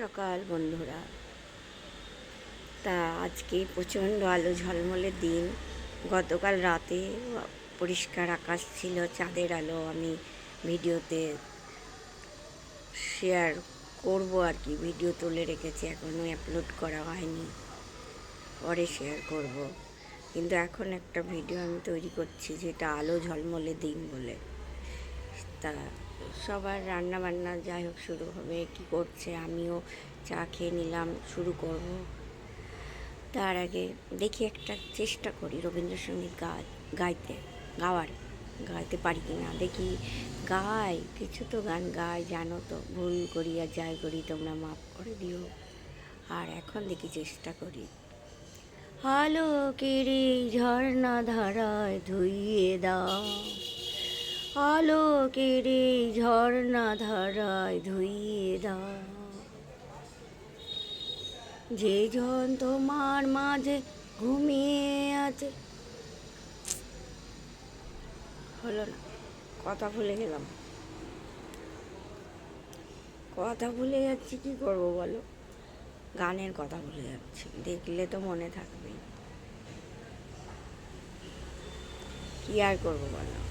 সকাল বন্ধুরা। তা আজকে প্রচণ্ড আলো ঝলমলের দিন। গতকাল রাতে পরিষ্কার আকাশ ছিল, চাঁদের আলো আমি ভিডিওতে শেয়ার করব আর কি। ভিডিও তুলে রেখেছি, এখনও আপলোড করা হয়নি। পরে শেয়ার করব। কিন্তু এখন একটা ভিডিও আমি তৈরি করছি, যেটা আলো ঝলমলে দিন বলে। তা সবার রান্না বান্না যাই হোক শুরু হবে, কি করছে, আমিও চা খেয়ে নিলাম, শুরু করব। তার আগে দেখি একটা চেষ্টা করি রবীন্দ্রসঙ্গীত গা, গাইতে, গাওয়ার, গাইতে পারি কি না দেখি গাই, কিছু তো গান গাই, জানো তো, ভুল করি আর যাই করি, তোমরা মাফ করে দিও। আর এখন দেখি চেষ্টা করি। আলোকের ঝর্ণা ধারায় ধুইয়ে দাও। আলোকের এই ঝর্ণা ধারায় ধুইয়ে দাও। যে জন তোমার মাঝে ঘুমিয়ে আছে। হলো না, কথা ভুলে গেলাম। কথা ভুলে যাচ্ছি, কি করব বলো? গানের কথা ভুলে যাচ্ছি, দেখলে তো মনে থাকবেই। কি আর করব বলো?